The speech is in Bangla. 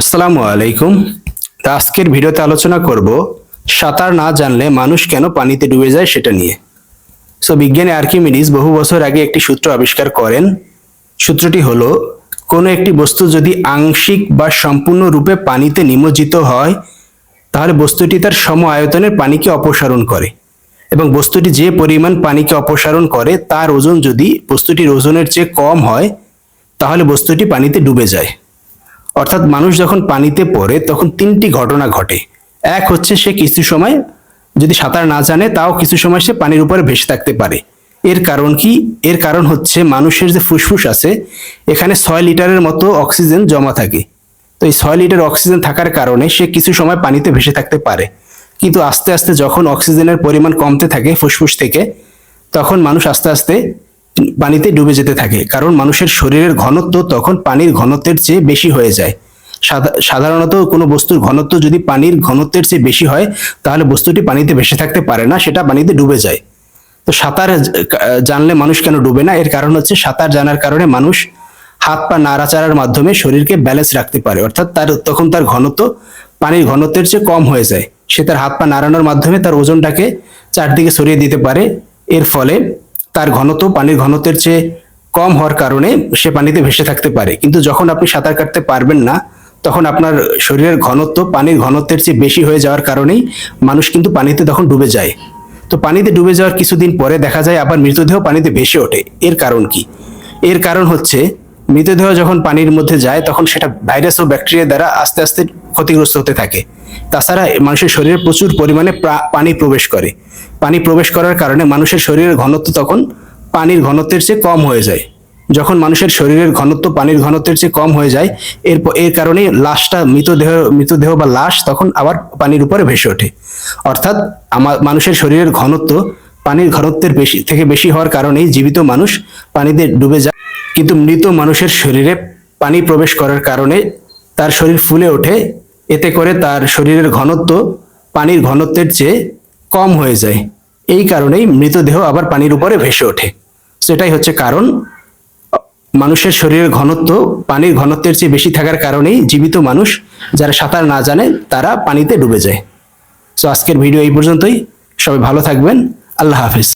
আসসালামু আলাইকুম। তা আজকের ভিডিওতে আলোচনা করব, সাঁতার না জানলে মানুষ কেন পানিতে ডুবে যায় সেটা নিয়ে। সো বিজ্ঞানী আর্কিমিডিস বহু বছর আগে একটি সূত্র আবিষ্কার করেন। সূত্রটি হলো, কোনো একটি বস্তু যদি আংশিক বা সম্পূর্ণ রূপে পানিতে নিমজ্জিত হয়, তাহলে বস্তুটি তার সম আয়তনের পানিকে অপসারণ করে এবং বস্তুটি যে পরিমাণ পানিকে অপসারণ করে, তার ওজন যদি বস্তুটির ওজনের চেয়ে কম হয়, তাহলে বস্তুটি পানিতে ডুবে যায়। অর্থাৎ মানুষ যখন পানিতে পড়ে, তখন তিনটি ঘটনা ঘটে। এক হচ্ছে সে কিছু সময় যদি সাঁতার না জানে, তাও কিছু সময় সে পানির উপরে ভেসে থাকতে পারে। এর কারণ কি? এর কারণ হচ্ছে মানুষের যে ফুসফুস আছে, এখানে ছয় লিটারের মতো অক্সিজেন জমা থাকে। তো এই ছয় লিটার অক্সিজেন থাকার কারণে সে কিছু সময় পানিতে ভেসে থাকতে পারে। কিন্তু আস্তে আস্তে যখন অক্সিজেনের পরিমাণ কমতে থাকে ফুসফুস থেকে, তখন মানুষ আস্তে আস্তে পানিতে ডুবে যেতে থাকে, কারণ মানুষের শরীরের ঘনত্ব তখন পানির ঘনত্বের চেয়ে বেশি হয়ে যায়। সাধা- সাধারণত কোনো বস্তুর ঘনত্ব যদি পানির ঘনত্বের চেয়ে বেশি হয়, তাহলে বস্তুটি পানিতে ভেসে থাকতে পারে না, সেটা পানিতে ডুবে যায়। তো সাঁতার জানলে মানুষ কেন ডুবে না? এর কারণ হচ্ছে সাঁতার জানার কারণে মানুষ হাত পা নাড়াচাড়ার মাধ্যমে শরীরকে ব্যালেন্স রাখতে পারে, অর্থাৎ তার, তখন তার ঘনত্ব পানির ঘনত্বের চেয়ে কম হয়ে যায়। সে তার হাত পা নাড়ানোর মাধ্যমে তার ওজনটাকে চারদিকে সরিয়ে দিতে পারে, এর ফলে তার ঘনত্ব পানির ঘনত্বের চেয়ে কম হওয়ার কারণে সে পানিতে ভেসে থাকতে পারে। কিন্তু যখন আপনি সাঁতার কাটতে পারবেন না, তখন আপনার শরীরের ঘনত্ব পানির ঘনত্বের চেয়ে বেশি হয়ে যাওয়ার কারণেই মানুষ কিন্তু পানিতে তখন ডুবে যায়। তো পানিতে ডুবে যাওয়ার কিছুদিন পরে দেখা যায় আবার মৃতদেহ পানিতে ভেসে ওঠে। এর কারণ কি? এর কারণ হচ্ছে মৃতদেহ যখন পানির মধ্যে যায়, তখন সেটা ভাইরাস ও ব্যাকটেরিয়া দ্বারা আস্তে আস্তে ক্ষতিগ্রস্ত হতে থাকে। তাছাড়া মানুষের শরীরে প্রচুর পরিমাণে পানি প্রবেশ করে। পানি প্রবেশ করার কারণে মানুষের শরীরের ঘনত্ব তখন পানির ঘনত্বের চেয়ে কম হয়ে যায়। যখন মানুষের শরীরের ঘনত্ব পানির ঘনত্বের চেয়ে কম হয়ে যায় এর এর কারণে লাশটা মৃতদেহ মৃতদেহ বা লাশ তখন আবার পানির উপরে ভেসে ওঠে। অর্থাৎ আমার মানুষের শরীরের ঘনত্ব পানির ঘনত্বের বেশি থেকে বেশি হওয়ার কারণেই জীবিত মানুষ পানিতে ডুবে যায়। কিন্তু মৃত মানুষের শরীরে পানি প্রবেশ করার কারণে তার শরীর ফুলে ওঠে। এতে করে তার শরীরের ঘনত্ব পানির ঘনত্বের চেয়ে কম হয়ে যায়। এই কারণেই মৃতদেহ আবার পানির উপরে ভেসে ওঠে। সেটাই হচ্ছে কারণ। মানুষের শরীরের ঘনত্ব পানির ঘনত্বের চেয়ে বেশি থাকার কারণেই জীবিত মানুষ যারা সাঁতার না জানে, তারা পানিতে ডুবে যায়। সো আজকের ভিডিও এই পর্যন্তই। সবাই ভালো থাকবেন। আল্লাহ হাফিজ।